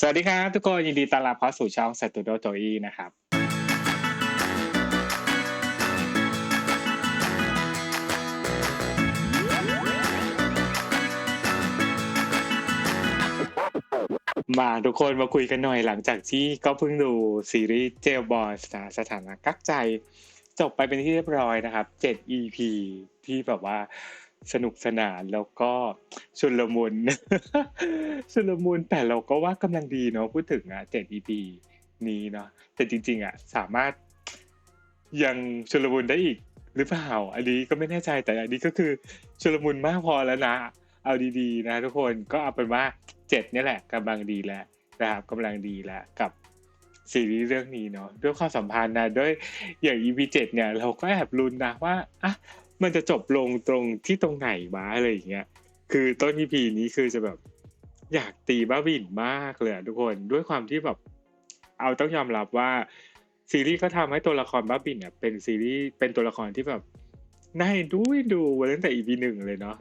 สวัสดีครับทุกคนยินดีต้อนรับเข้าสู่ช่อง s t u d i o Joy นะครับมาทุกคนมาคุยกันหน่อยหลังจากที่ก็เพิ่งดูซีรีส์เจลบอยสถานะกักใจ จบไปเป็นที่เรียบร้อยนะครับ 7 EP ที่แบบว่า สนุกสนานแล้วก็ชุลมุนชุลมุนแต่เราก็ว่ากำลังดีเนาะพูดถึงอะเจ็ด EP นี้เนาะแต่จริง ๆอะสามารถยังชุลมุนได้อีกหรือเปล่าอันนี้ก็ไม่แน่ใจแต่อันนี้ก็คือชุลมุนมากพอแล้วนะ เอาดีๆนะทุกคนก็เอาเป็นว่าเจ็ดนี่แหละกำลังดีแล้วนะครับกำลังดีแล้วกับซีรีส์เรื่องนี้เนาะด้วยความสัมพันธ์นะด้วยอย่าง EP เจ็ดเนี่ยเราก็แอบลุ้นนะว่าอะ มันจะจบลงตรงที่ตรงไหนวะอะไรอย่างเงี้ยคือต้น EP นี้คือจะแบบ อยากตีบ้าบินมากเลยทุกคนด้วยความที่แบบ เอาต้องยอมรับว่า ซีรีส์ก็ทำให้ตัวละครบ้าบินเนี่ยเป็นซีรีส์เป็นตัวละครที่แบบน่าดูดูมาตั้งแต่ EP หนึ่งเลยเนาะ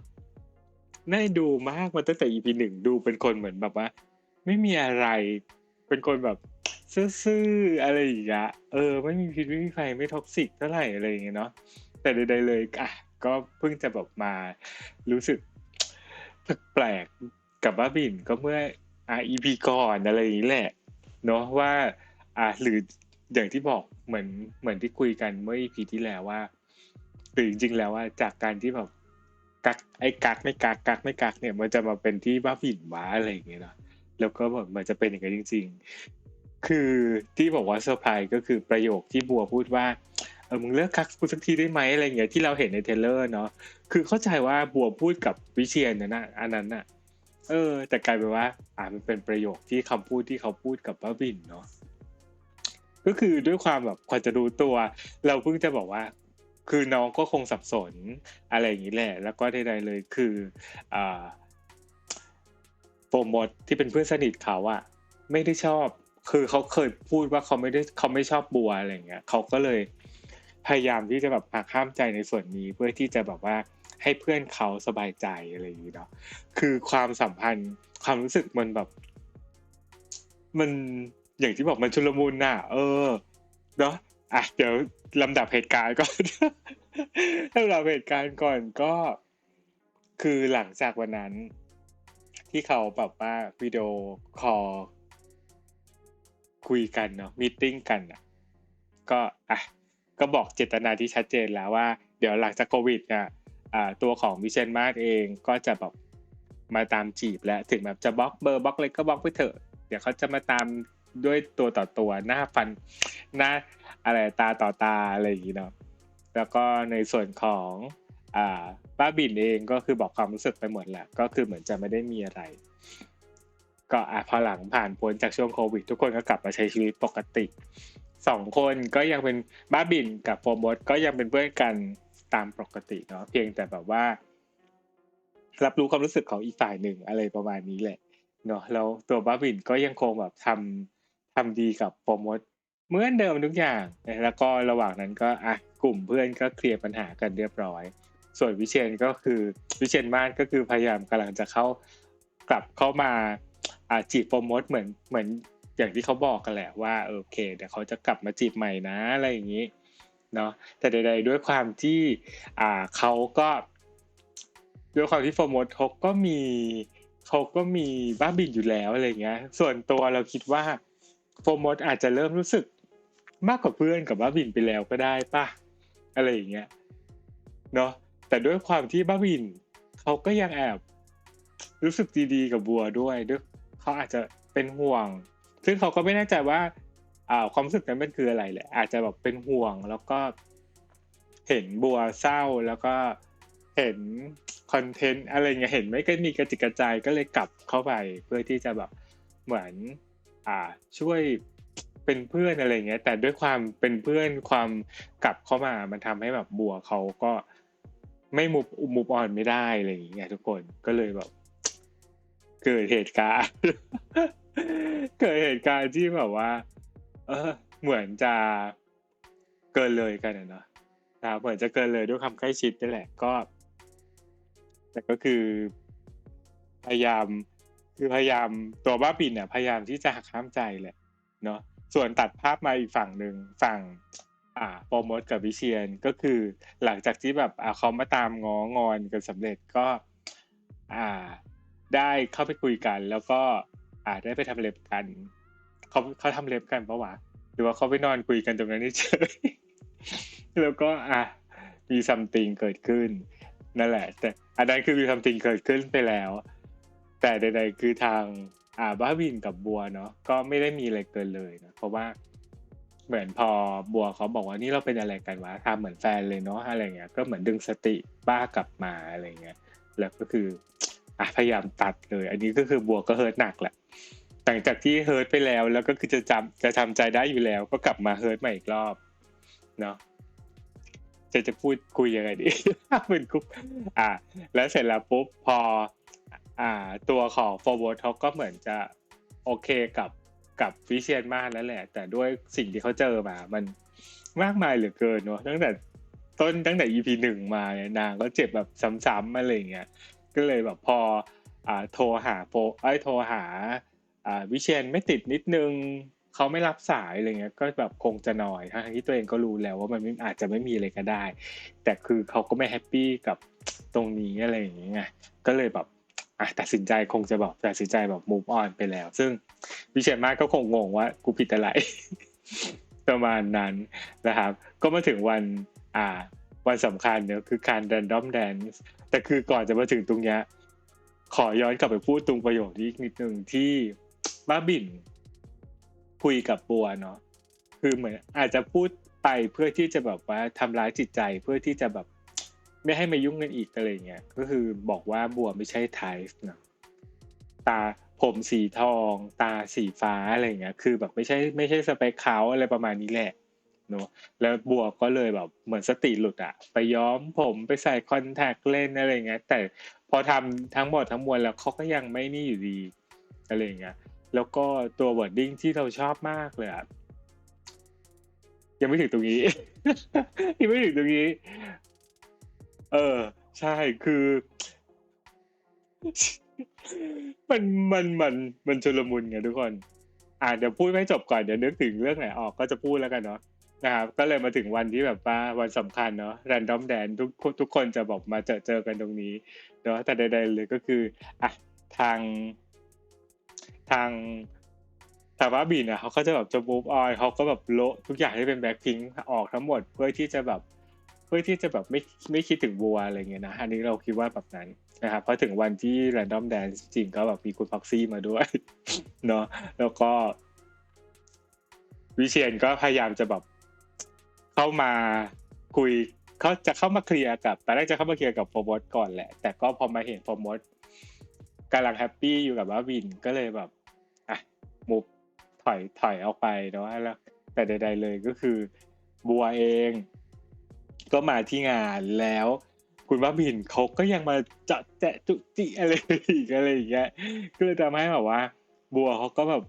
น่าดูมากมาตั้งแต่ EP หนึ่งดูเป็นคนเหมือนแบบว่า ไม่มีอะไรเป็นคนแบบซื่อๆอะไรอย่างเงี้ยเออ ไม่มีพิษไม่มีไฟไม่ท็อกซิกเท่าไหร่อะไรอย่างเงี้ยเนาะ แต่ใดๆเลยอะก็เพิ่งจะแบบมารู้สึกแปลกกับบ้าบินก็เมื่ออะ EP ก่อนอะไรอย่างนี้แหละเนาะว่าอะหรืออย่างที่บอกเหมือนเหมือนที่คุยกันเมื่อ EP ที่แล้วว่าหรือจริงๆแล้วว่าจากการที่แบบกักไอ้กักไม่กักกักไม่กักเนี่ย มันจะมาเป็นที่บ้าบินว้าอะไรอย่างเงี้ยเนาะแล้วก็แบบมันจะเป็นอย่างนั้นจริง ๆ คือที่บอกว่าเซอร์ไพรส์ก็คือประโยคที่บัวพูดว่า เออมึงเลิกคักกูสักทีได้ไหมอะไรเงี้ยที่เราเห็นในเทเลอร์เนาะคือเข้าใจว่าบัวพูดกับวิเชียนนะนะอันนั้นน่ะเออ แต่กลายเป็นว่า อ่ามันเป็นประโยคที่คำพูดที่เขาพูดกับป้าบินเนาะก็คือด้วยความแบบควรจะรู้ตัว เราเพิ่งจะบอกว่า คือน้องก็คงสับสนอะไรอย่างนี้แหละ แล้วก็ใดๆเลยคืออ่าโปรโมทที่เป็นเพื่อนสนิทเขาอะไม่ได้ชอบ คือเขาเคยพูดว่าเขาไม่ได้เขาไม่ชอบบัวอะไรเงี้ยเขาก็เลย พยายามที่จะแบบหักห้ามใจในส่วนนี้เพื่อที่จะแบบว่าให้เพื่อนเขาสบายใจอะไรอย่างนี้เนาะคือความสัมพันธ์ความรู้สึกมันแบบ มันอย่างที่บอกมันชุลมุนน่ะ เออเนาะอะเดี๋ยวลำดับเหตุการณ์ก่อนลำดับเหตุการณ์ก่อนก็ คือหลังจากวันนั้น ที่เขาแบบว่าวิดีโอคอลคุยกันเนาะมีติ้งกันอะ ก็อะ ก็บอกเจตนาที่ชัดเจนแล้วว่า เดี๋ยวหลังจากโควิดเนี่ยตัวของวิเชนมาสเองก็จะแบบมาตามจีบแล้วถึงแบบจะบล็อกเบอร์บล็อกเลยก็บล็อกไปเถอะ เดี๋ยวเขาจะมาตามด้วยตัวต่อตัวหน้าฟันหน้าอะไรตาต่อตาอะไรอย่างนี้เนาะแล้วก็ในส่วนของบ้าบินเองก็คือบอกความรู้สึกไปหมดแหละก็คือเหมือนจะไม่ได้มีอะไร ก็อะพอหลังผ่านพ้นจากช่วงโควิด ทุกคนก็กลับมาใช้ชีวิตปกติ สองคนก็ยังเป็นบ้าบินกับโฟมดก็ยังเป็นเพื่อนกันตามปกติเนาะเพียงแต่แบบว่า รับรู้ความรู้สึกของอีกฝ่ายหนึ่งอะไรประมาณนี้แหละเนาะแล้วตัวบ้าบินก็ยังคงแบบทำทำดีกับโฟมดเหมือนเดิมทุกอย่าง แล้วก็ระหว่างนั้นก็อะกลุ่มเพื่อนก็เคลียร์ปัญหากันเรียบร้อย ส่วนวิเชียนก็คือวิเชียนมานก็คือพยายามกำลังจะเข้ากลับเข้ามาอ่าจีบโฟมดเหมือนเหมือน อย่างที่เขาบอกกันแหละว่าโอเคเดี๋ยวเขาจะกลับมาจีบใหม่นะอะไรอย่างนี้เนาะแต่ใดๆด้วยความที่อ่าเขาก็ด้วยความที่โฟร์มดเขาก็มีเขาก็มีบ้าบินอยู่แล้วอะไรเงี้ย ส่วนตัวเราคิดว่าโฟร์มดอาจจะเริ่มรู้สึกมากกว่าเพื่อนกับบ้าบินไปแล้วก็ได้ป่ะอะไรอย่างเงี้ยเนาะแต่ด้วยความที่บ้าบินเขาก็ยังแอบรู้สึกดีๆกับบัวด้วยด้วยเขาอาจจะเป็นห่วง ซึ่งเขาก็ไม่แน่ใจว่าอ่าความรู้สึกนั้นมันคืออะไรแหละอาจจะแบบเป็นห่วงแล้วก็ เห็นบัวเศร้าแล้วก็เห็นคอนเทนต์อะไรเงี้ยเห็นไม่ก็มีกระจิกกระจายก็เลยกลับเข้าไป เพื่อที่จะแบบเหมือน อ่าช่วยเป็นเพื่อนอะไรเงี้ย แต่ด้วยความเป็นเพื่อนความกลับเข้ามา มันทำให้แบบบัวเขาก็ไม่มุบมุบอ่อนไม่ได้อะไรอย่างเงี้ยทุกคนก็เลยแบบ เกิดเหตุการณ์ เกิดเหตุการณ์ที่แบบว่า เออ เหมือนจะเกินเลยกันเนาะนะเหมือนจะเกินเลยด้วยความใกล้ชิดนี่แหละก็ แต่ก็คือ พยายามคือพยายามตัวบ้าบินเนี่ยพยายามที่จะหักห้ามใจแหละเนาะส่วนตัดภาพมาอีกฝั่งหนึ่งฝั่ง อ่าโปรโมทกับวิเชียนก็คือ หลังจากที่แบบอ่าเขามาตามง้องอนกันสำเร็จก็ อ่า ได้เข้าไปคุยกัน แล้วก็ อ่าได้ไปทำเล็บกันเขาเขาทำเล็บกันปะวะหรือว่าเขาไปนอนคุยกันตรงนั้นเฉยแล้วก็อะมีซัมติงเกิดขึ้น นั่นแหละ แต่อันนั้นคือมีซัมติงเกิดขึ้นไปแล้ว แต่ใดๆคือทางอ่าบ้าวินกับบัวเนาะก็ไม่ได้มีอะไรเกินเลยนะเพราะว่าเหมือนพอบัวเขาบอกว่านี่เราเป็นอะไรกันวะทำเหมือนแฟนเลยเนาะอะไรเงี้ยก็เหมือนดึงสติบ้ากลับมาอะไรเงี้ยแล้วก็คือ อะพยายามตัดเลย อันนี้ก็คือบวกก็เฮิร์ตหนักแหละหลังจากที่เฮิร์ตไปแล้ว แล้วก็คือจะจำจะทำใจได้อยู่แล้ว ก็กลับมาเฮิร์ตใหม่อีกรอบเนาะจะจะพูดคุยยังไงดีเหมือนกุ๊บอะแล้วเสร็จแล้วปุ๊บพอ อ่า ตัวของโฟร์เวิร์ดเขาก็เหมือนจะโอเคกับกับวิเชียนมากแล้วแหละ แต่ด้วยสิ่งที่เขาเจอมา มันมากมายเหลือเกินเนาะตั้งแต่ต้นตั้งแต่ EP หนึ่งมาเนี่ยนางก็เจ็บแบบซ้ำๆมาอะไรอย่างเงี้ย ก็เลยแบบพออ่าโทรหาโฟไอ้โทรหาอ่าวิเชียนไม่ติดนิดนึงเขาไม่รับสายอะไรเงี้ยก็แบบคงจะหน่อยทั้งที่ตัวเองก็รู้แล้วว่ามันไม่อาจจะไม่มีอะไรก็ได้ แต่คือเขาก็ไม่แฮปปี้กับตรงนี้อะไรอย่างเงี้ยก็เลยแบบอะตัดสินใจคงจะแบบตัดสินใจแบบ move on ไปแล้ว ซึ่งวิเชียรมาศก็คงงงว่ากูผิดอะไร ประมาณนั้นนะครับ ก็มาถึงวันอ่าวันสำคัญเนอะคือการ random dance แต่คือก่อนจะมาถึงตรงเนี้ยขอย้อนกลับไปพูดตรงประโยคนี้อีกนิดนึงที่บ้าบิ่นคุยกับบัวเนาะคือเหมือนอาจจะพูดไปเพื่อที่จะแบบว่าทำร้ายจิตใจเพื่อที่จะแบบ ไม่ให้มายุ่งกันอีกอะไรเงี้ยก็คือบอกว่าบัวไม่ใช่ไทป์นะตาผมสีทอง ตาสีฟ้าอะไรเงี้ย คือแบบไม่ใช่ไม่ใช่สเปคเขาอะไรประมาณนี้แหละ เนาะแล้วบัวก็เลยแบบเหมือนสติหลุดอะไปย้อมผมไปใส่คอนแทคเลนส์อะไรเงี้ยแต่พอทำทั้งหมดทั้งมวลแล้วเขาก็ยังไม่นี่อยู่ดีอะไรเงี้ยแล้วก็ตัววอร์ดดิ้งที่เราชอบมากเลยอะยังไม่ถึงตรงนี้ยังไม่ถึงตรงนี้ เออ ใช่คือมันมันมันมันชุลมุนไงทุกคน อ่าเดี๋ยวพูดให้จบก่อนเดี๋ยวนึกถึงเรื่องไหนออกก็จะพูดแล้วกันเนาะ นะครับก็เลยมาถึงวันที่แบบว่าวันสำคัญเนาะ r รนดอมแดนทุกทุกคนจะบอกมาเจอเจอกันตรงนี้เนาะแต่ใดๆเลยก็คืออะทาง ทางทางบ้าบินอะเขาก็จะแบบจะ move on เขาก็แบบโละทุกอย่างที่เป็นแบ็คพิงออกทั้งหมดเพื่อที่จะแบบเพื่อที่จะแบบไม่ไม่คิดถึงบัวอะไรเงี้ยนะอันนี้เราคิดว่าแบบนั้นนะครับพอถึงวันที่ Random Dance จริงก็แบบมีคุณพ็อกซี่มาด้วยเนาะแล้วก็ วิเชียนก็พยายามจะแบบ เข้ามาคุยเขาจะเข้ามาเคลียร์กับตอนแรกจะเข้ามาเคลียร์กับโฟร์มดก่อนแหละ แต่ก็พอมาเห็นโฟร์มดกำลังแฮปปี้อยู่กับว่าวินก็เลยแบบอะมุบถอยถอยออกไปเนาะแล้ว แต่ใด ๆ เลยก็คือ บัวเอง ก็มาที่งานแล้วคุณบ้าบินเขาก็ยังมาเจาะแจะจุจิอะไรอีกอะไรอย่างเงี้ยก็เลยทำให้แบบว่า บัวเขาก็แบบ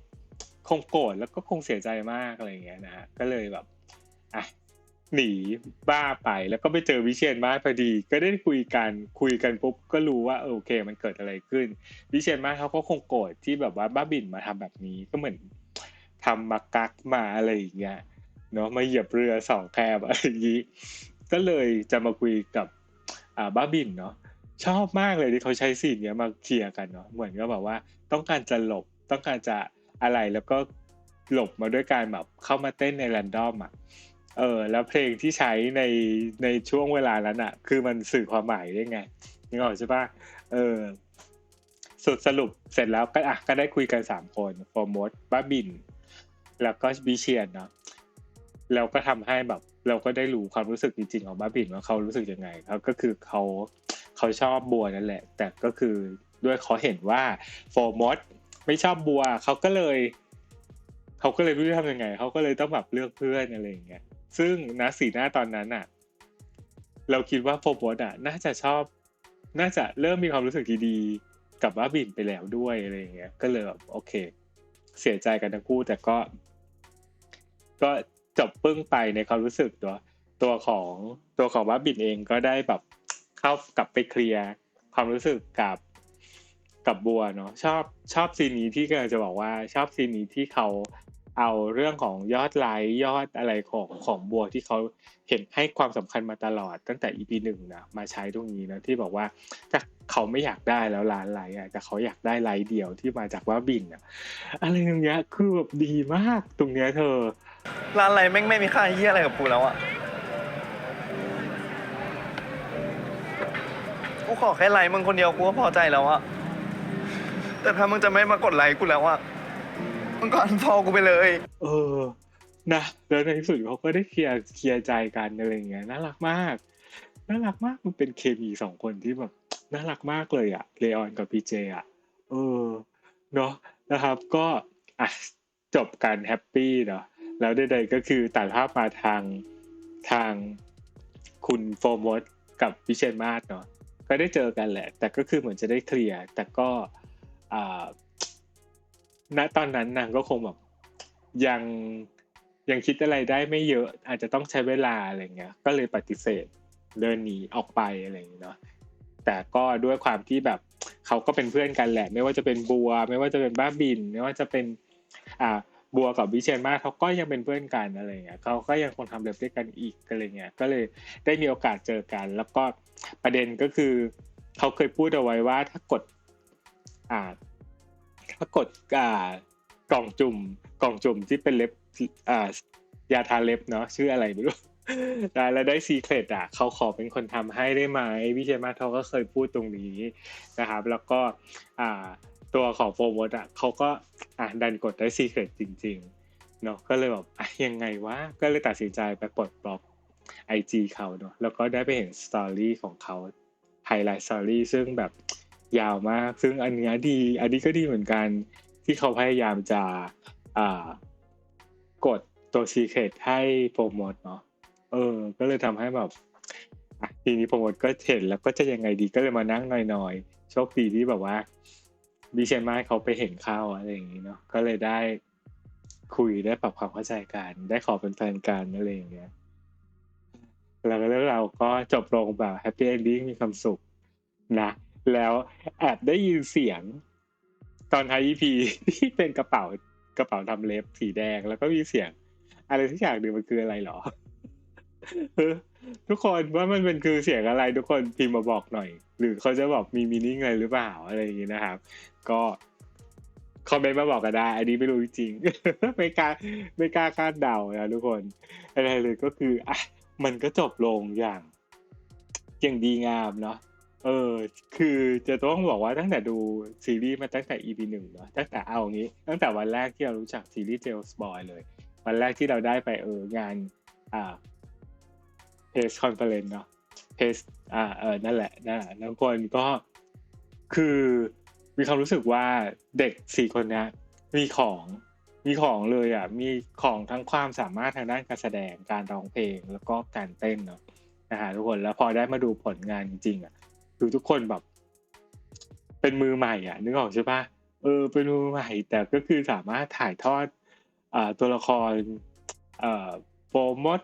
คงโกรธแล้วก็คงเสียใจมากอะไรอย่างเงี้ยนะฮะก็เลยแบบอะ หนีบ้าไปแล้วก็ไปเจอวิเชียนมาพอดี ก็ได้คุยกันคุยกันปุ๊บก็รู้ว่าเออโอเค มันเกิดอะไรขึ้น วิเชียนมาเขาก็คงโกรธที่แบบว่าบ้าบินมาทำแบบนี้ก็เหมือนทำมากักมาอะไรอย่างเงี้ยเนาะมาเหยียบเรือสองแคบอะไรอย่างนี้ก็เลยจะมาคุยกับอ่าบ้าบินเนาะชอบมากเลยที่เขาใช้สิ่งนี้ยมาเคลียร์กันเนาะเหมือนก็แบบว่าต้องการจะหลบต้องการจะอะไรแล้วก็หลบมาด้วยการแบบเข้ามาเต้นในแรนดอมอะ เออแล้วเพลงที่ใช้ในในช่วงเวลานั้นอะคือมันสื่อความหมายได้ไงนึกออกใช่ปะเออสุดสรุปเสร็จแล้วก็อะก็ได้คุยกันสามคนโฟร์มดบ้าบิน แล้วก็บิเชียนเนาะแล้วก็ทำให้แบบ เราก็ได้รู้ความรู้สึกจริงๆของบ้าบินว่าเขารู้สึกยังไงเขาก็คือเขาเขาชอบบัวนั่นแหละ แต่ก็คือด้วยเขาเห็นว่าโฟร์มดไม่ชอบบัวเขาก็เลยเขาก็เลยไม่รู้จะทำยังไงเขาก็เลยต้องแบบเลือกเพื่อนอะไรอย่างเงี้ย ซึ่งนะสีหน้าตอนนั้นอะเราคิดว่าโฟร์มดอะน่าจะชอบ น่าจะเริ่มมีความรู้สึกดีๆกับบ้าบินไปแล้วด้วยอะไรอย่างเงี้ย ก็เลยแบบโอเค เสียใจกันทั้งคู่แต่ก็ ก็จบปึ้งไปในความรู้สึกตัวตัวของตัวของบ้าบินเองก็ได้แบบเข้ากลับไปเคลียร์ความรู้สึกกับกับบัวเนาะชอบชอบซีนนี้ที่กำลังจะบอกว่าชอบซีนนี้ที่เขา เอาเรื่องของยอดไลค์ยอดอะไรของของบัวที่เขาเห็นให้ความสำคัญมาตลอดตั้งแต่ EP หนึ่งนะมาใช้ตรงนี้นะที่บอกว่าถ้าเขาไม่อยากได้แล้วล้านไลค์อะแต่เขาอยากได้ไลค์เดียวที่มาจากว่าบินอะอะไรตรงเนี้ยคือแบบดีมากตรงเนี้ยเธอร้านอะไรแม่งไม่มีค่าเฮียอะไรกับกูแล้วอะกูขอแค่ไลค์มึงคนเดียวกูก็พอใจแล้วอะแต่ถ้ามึงจะไม่มากดไลค์กูแล้วอะ มึงก็อันฟอกูไปเลย เออ นะแล้วในที่สุดเขาก็ได้เคลียร์เคลียร์ใจกันอะไรอย่างเงี้ยน่ารักมากน่ารักมากมันเป็นเคมีสองคนที่แบบน่ารักมากเลยอะเลออนกับพีเจอะเออเนาะนะครับ ก็อะจบกันแฮปปี้เนาะแล้วใดๆก็คือตัดภาพมาทางทางคุณโฟมอสกับพิเชนมาศเนาะก็ได้เจอกันแหละ แต่ก็คือเหมือนจะได้เคลียร์แต่ก็อ่า ณตอนนั้นนางก็คงแบบยังยังคิดอะไรได้ไม่เยอะ อาจจะต้องใช้เวลาอะไรเงี้ย ก็เลยปฏิเสธเดินหนีออกไปอะไรอย่างเงี้ยเนาะแต่ก็ด้วยความที่แบบเขาก็เป็นเพื่อนกันแหละ ไม่ว่าจะเป็นบัว ไม่ว่าจะเป็นบ้าบิน ไม่ว่าจะเป็นอ่าบัวกับวิเชียนมาเขาก็ยังเป็นเพื่อนกันอะไรเงี้ยเขาก็ยังคงทำเล็บด้วยกันอีกอะไรเงี้ยก็เลยได้มีโอกาสเจอกัน แล้วก็ประเด็นก็คือเขาเคยพูดเอาไว้ว่าถ้ากดอ่า ถ้ากดอ่ากล่องจุ่ม กล่องจุ่มที่เป็นเล็บอ่ายาทาเล็บเนาะชื่ออะไรไม่รู้ได้แล้วได้ซีเครตอะเขาขอเป็นคนทำให้ได้ไหมวิเชมาศเขาก็เคยพูดตรงนี้นะครับ แล้วก็อ่าตัวของโฟมดอะเขาก็อะดันกดได้ซีเครตจริงๆเนาะก็เลยแบบยังไงวะก็เลยตัดสินใจไปปลดบล็อกไอจีเขาเนาะแล้วก็ได้ไปเห็นสตอรี่ของเขาไฮไลท์สตอรี่ซึ่งแบบ ยาวมาก ซึ่งอันเนี้ยดี อันนี้ก็ดีเหมือนกัน ที่เขาพยายามจะกดตัวซีเครตให้โปรโมทเนาะเออ ก็เลยทำให้แบบทีนี้โปรโมทก็เห็นแล้วก็จะยังไงดีก็เลยมานั่งหน่อยๆโชคดีที่แบบว่าบิเชนมาเขาไปเห็นเข้าอะไรอย่างนี้เนาะก็เลยได้คุยได้ปรับความเข้าใจกัน ได้ขอเป็นแฟนกันอะไรอย่างเงี้ยแล้วเรื่องเราก็จบลงแบบแฮปปี้เอนดิ้งมีความสุขนะ แล้วแอบได้ยินเสียง ตอนท้าย EP ที่เป็นกระเป๋ากระเป๋าทำเล็บสีแดง แล้วก็มีเสียง อะไรทุกอย่างหนึ่งมันคืออะไรหรอทุกคนว่ามันเป็นคือเสียงอะไร ทุกคนพิมพ์มาบอกหน่อย หรือเขาจะบอกมีมีนิ่งอะไรหรือเปล่าอะไรอย่างนี้นะครับ ก็คอมเมนต์มาบอกกันได้ อันนี้ไม่รู้จริงไม่กล้าไม่กล้าคาดเดานะทุกคนอะไรเลยก็คืออะมันก็จบลงอย่างอย่างดีงามเนาะ เออ คือจะต้องบอกว่าตั้งแต่ดูซีรีส์มาตั้งแต่ EP หนึ่งเนาะตั้งแต่เอางี้ ตั้งแต่วันแรกที่เรารู้จักซีรีส์เจลสบอยเลย วันแรกที่เราได้ไปเอองานอ่าเพจคอนเฟอเรนซ์เนาะเพจอ่าเออนั่นแหละนั่นแหละทุกคนก็คือมีความรู้สึกว่าเด็กสี่คนนี้มีของมีของเลยอะมีของทั้งความสามารถทางด้านการแสดงการร้องเพลงแล้วก็การเต้นเนาะนะฮะทุกคนแล้วพอได้มาดูผลงานจริงอะ คือทุกคนแบบ เป็นมือใหม่อะนึกออกใช่ปะเออเป็นมือใหม่ แต่ก็คือสามารถถ่ายทอดอตัวละครโฟมอด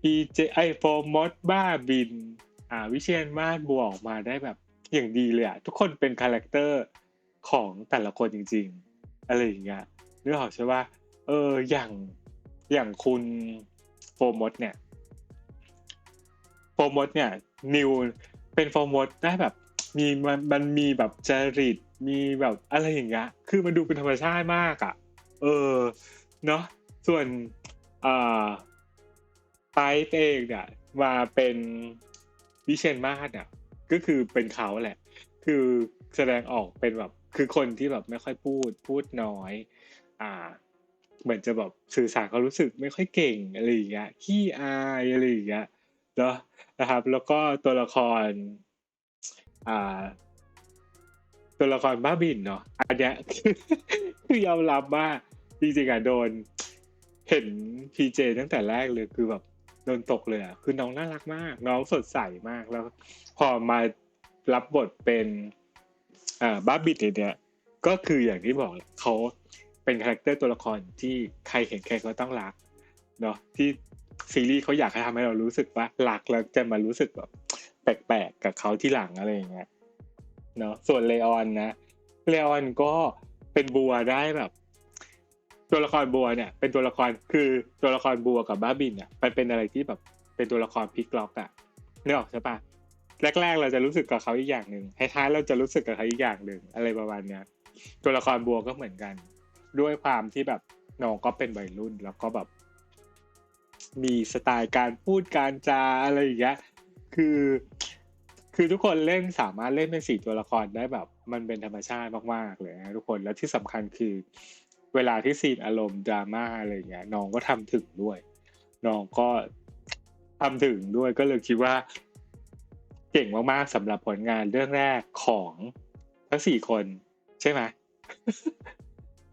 พีเจไอโฟมอดบ้าบิน อ่า วิเชียนมาศบวออกมาได้แบบอย่างดีเลยอะทุกคนเป็นคาแรคเตอร์ของแต่ละคนจริง ๆ อะไรอย่างเงี้ยนึกออกใช่ป่ะเอออย่างอย่างคุณโฟมอดเนี่ยโฟมอดเนี่ยนิว เป็นโฟมวดได้แบบมีมันมันมีแบบจริตมีแบบอะไรอย่างเงี้ยคือมันดูเป็นธรรมชาติมากอะ เออเนาะส่วนอ่าไปเองเนี่ยมาเป็นวิเชนมาศอะก็คือเป็นเขาแหละ คือแสดงออกเป็นแบบคือคนที่แบบไม่ค่อยพูดพูดน้อย อ่า เหมือนจะแบบสื่อสารเขารู้สึกไม่ค่อยเก่งอะไรอย่างเงี้ยขี้อายอะไรอย่างเงี้ย เนาะนะครับ แล้วก็ตัวละครอ่าตัวละครบ้าบินเนาะอันเนี้ยคือยอมรับว่าจริงๆอะโดน เห็นพีเจตั้งแต่แรกเลยคือแบบโดนตกเลยอะคือน้องน่ารักมาก น้องสดใสมากแล้ว พอมารับบทเป็นอ่าบ้าบิดเนี่ย ก็คืออย่างที่บอกเขาเป็นคาแรคเตอร์ตัวละครที่ใครเห็นใครก็ต้องรักเนาะที่ ซีรีส์เขาอยากให้ทำให้เรารู้สึกว่ารักแล้วจะมารู้สึกแบบแปลกๆกับเขาที่หลังอะไรอย่างเงี้ยเนาะส่วนเลออนนะเลออนก็เป็นบัวได้แบบ ตัวละครบัวเนี่ย เป็นตัวละครคือตัวละครบัวกับบ้าบินเนี่ยมันเป็นอะไรที่แบบเป็นตัวละครพลิกล็อกอะนึกออกใช่ปะแรก ๆ เราจะรู้สึกกับเขาอีกอย่างหนึ่งท้ายๆเราจะรู้สึกกับเขาอีกอย่างหนึ่งอะไรประมาณเนี้ยตัวละครบัวก็เหมือนกัน ด้วยความที่แบบน้องก็เป็นวัยรุ่นแล้วก็แบบ มีสไตล์การพูดการจาอะไรอย่างเงี้ยคือ คือทุกคนเล่นสามารถเล่นเป็นสี่ตัวละครได้แบบ มันเป็นธรรมชาติมากๆเลยนะทุกคนแล้วที่สำคัญคือ เวลาที่ซีนอารมณ์ดราม่าอะไรอย่างเงี้ยน้องก็ทำถึงด้วยน้องก็ทำถึงด้วยก็เลยคิดว่า เก่งมากๆสำหรับผลงานเรื่องแรกของทั้งสี่คน ใช่ไหม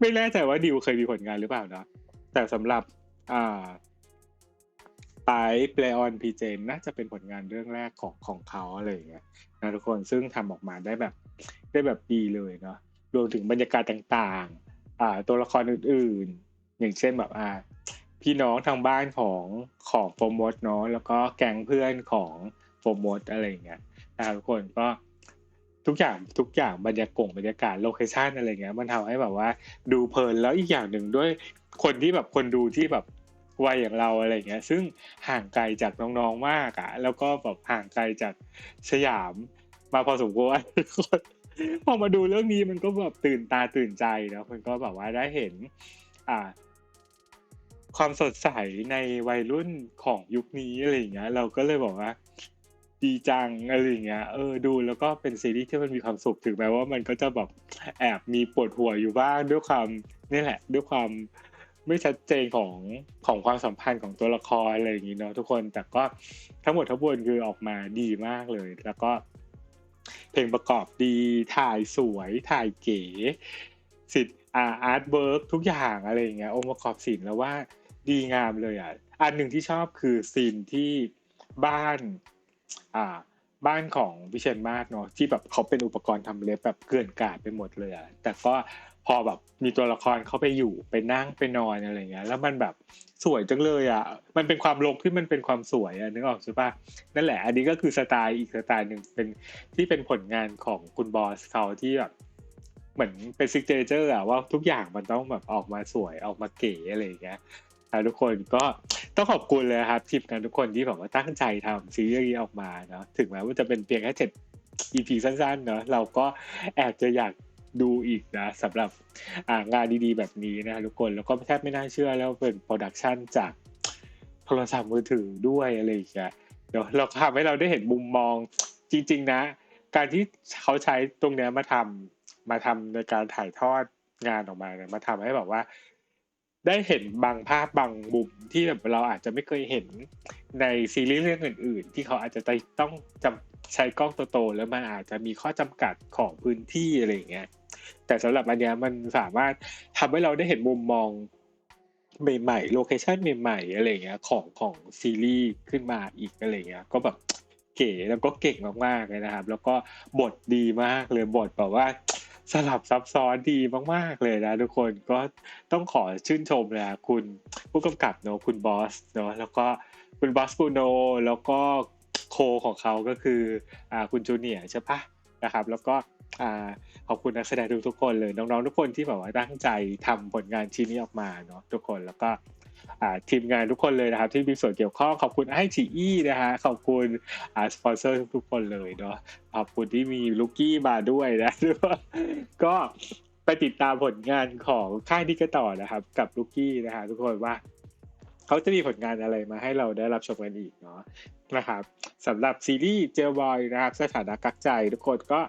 ไม่แน่ใจว่าดิวเคยมีผลงานหรือเปล่านะแต่สำหรับอ่า ปเปลออนพีเจนน่าจะเป็นผลงานเรื่องแรกของของเขาอะไรอย่างเงี้ยนะทุกคนซึ่งทำออกมาได้แบบได้แบบดีเลยเนาะรวมถึงบรรยากาศต่างๆ อ่า ตัวละครอื่นๆ อย่างเช่นแบบอ่า พี่น้องทางบ้านของของโฟมดเนาะแล้วก็แก๊งเพื่อนของโฟมดอะไรอย่างเงี้ยนะครับทุกคนก็ทุกอย่างทุกอย่างบรรยากาศบรรยากาศโลเคชันอะไรเงี้ยมันทำให้แบบว่าดูเพลินแล้วอีกอย่างหนึ่งด้วยคนที่แบบคนดูที่แบบ วัยอย่างเราอะไรเงี้ย ซึ่งห่างไกลจากน้องๆมากอะแล้วก็แบบห่างไกลจากสยามมาพอสมควรพอมาดูเรื่องนี้มันก็แบบตื่นตาตื่นใจเนะมันก็แบบว่าได้เห็น อ่า ความสดใสในวัยรุ่นของยุคนี้อะไรอย่างเงี้ย เราก็เลยบอกว่า ดีจังอะไรอย่างเงี้ยเออดูแล้วก็เป็นซีรีส์ที่มันมีความสุขถึงแม้ว่ามันก็จะแบบแอบมีปวดหัวอยู่บ้างด้วยความนี่แหละ ด้วยความ ไม่ชัดเจนของของความสัมพันธ์ของตัวละครอะไรอย่างงี้เนาะทุกคนแต่ก็ทั้งหมดทั้งมวลคือออกมาดีมากเลย แล้วก็ เพลงประกอบดีถ่ายสวย ถ่ายเก๋สิทธิ์อาร์ตเวิร์กทุกอย่างอะไรอย่างเงี้ยองค์ประกอบศิลป์แล้วว่าดีงามเลยอะอันหนึ่งที่ชอบคือซีนที่บ้านอ่าบ้านของวิเชียนมาศเนาะที่แบบเขาเป็นอุปกรณ์ทำเล็บแบบเกลื่อนกาดไปหมดเลยอะแต่ก็ พอแบบมีตัวละครเขาไปอยู่ไปนั่งไปนอนอะไรเงี้ย แล้วมันแบบสวยจังเลยอะ มันเป็นความลงที่มันเป็นความสวยอะนึกออกใช่ปะนั่นแหละ อันนี้ก็คือสไตล์อีกสไตล์หนึ่งเป็นที่เป็นผลงานของคุณบอสเขาที่แบบเหมือนเป็นซิกเนเจอร์อะว่าทุกอย่างมันต้องแบบออกมาสวยออกมาเก๋อะไรอย่างเงี้ยแล้วทุกคนก็ต้องขอบคุณเลยครับทีมงานทุกคนที่แบบว่าตั้งใจทำซีรีส์นี้ออกมาเนาะถึงแม้ว่าจะเป็นเพียงแค่เจ็ด EP สั้นๆเนาะเราก็แอบจะอยาก ดูอีกนะสำหรับงานดีๆ แบบนี้นะทุกคนแล้วก็แทบไม่น่าเชื่อแล้วเป็นโปรดักชันจากโทรศัพท์มือถือด้วยอะไรอย่างเงี้ยเดี๋ยวเราทำให้เราได้เห็นมุมมองจริง ๆ นะ การที่เขาใช้ตรงเนี้ยมาทำมาทำในการถ่ายทอดงานออกมาเนี่ยมาทำให้แบบว่า ได้เห็นบางภาพบางมุมที่แบบเราอาจจะไม่เคยเห็นในซีรีส์เรื่องอื่น ๆ ที่เขาอาจจะต้องจำใช้กล้องโตๆแล้วมันอาจจะมีข้อจำกัดของพื้นที่อะไรอย่างเงี้ย แต่สำหรับอันเนี้ยมันสามารถทำให้เราได้เห็นมุมมองใหม่ๆโลเคชันใหม่ๆอะไรเงี้ยของของซีรีส์ขึ้นมาอีกอะไรเงี้ยก็แบบเก๋แล้วก็เก่งมากๆเลยนะครับ แล้วก็บทดีมากเลยบทแบบว่าสลับซับซ้อนดีมาก ๆ เลยนะทุกคนก็ต้องขอชื่นชมเลยนะคุณผู้กำกับเนอะคุณบอสเนอะแล้วก็คุณบอสปูโนแล้วก็โคของเขาก็คืออ่าคุณจูเนียใช่ปะนะครับ แล้วก็ ขอบคุณนักแสดงทุกคนเลยน้องๆทุกคนที่แบบว่าตั้งใจทำผลงานชิ้นนี้ออกมาเนาะทุกคนแล้วก็ทีมงานทุกคนเลยนะครับ ที่มีส่วนเกี่ยวข้องขอบคุณไอทีอีนะฮะขอบคุณสปอนเซอร์ทุกๆคนเลยเนาะขอบคุณที่มีลูกกี้มาด้วยนะก็ไปติดตามผลงานของค่ายดิกต่อนะครับ กับลูกกี้นะฮะทุกคนว่าเขาจะมีผลงานอะไรมาให้เราได้รับชมกันอีกเนาะนะครับสำหรับซีรีส์เจลบอยนะครับ สถานะกักใจทุกคนก็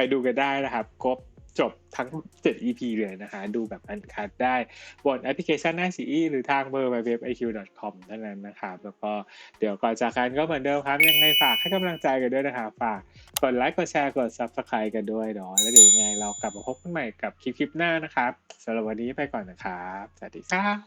ไปดูกันได้นะครับ ครบจบทั้ง 7 EP เลยนะคะ ดูแบบอันคัดได้บนแอปพลิเคชันหน้าสีหรือทางเบอร์ www.iq.com นั่นนั้นนะครับ แล้วก็เดี๋ยวก่อนจากกันก็เหมือนเดิมครับ ยังไงฝากให้กำลังใจกันด้วยนะคะ ฝากกดไลค์ กดแชร์ กด Subscribe กันด้วยเนาะแล้วเดี๋ยวยังไงเรากลับมาพบกันใหม่กับคลิปคลิปหน้านะครับสำหรับวันนี้ไปก่อนนะครับ สวัสดีครับ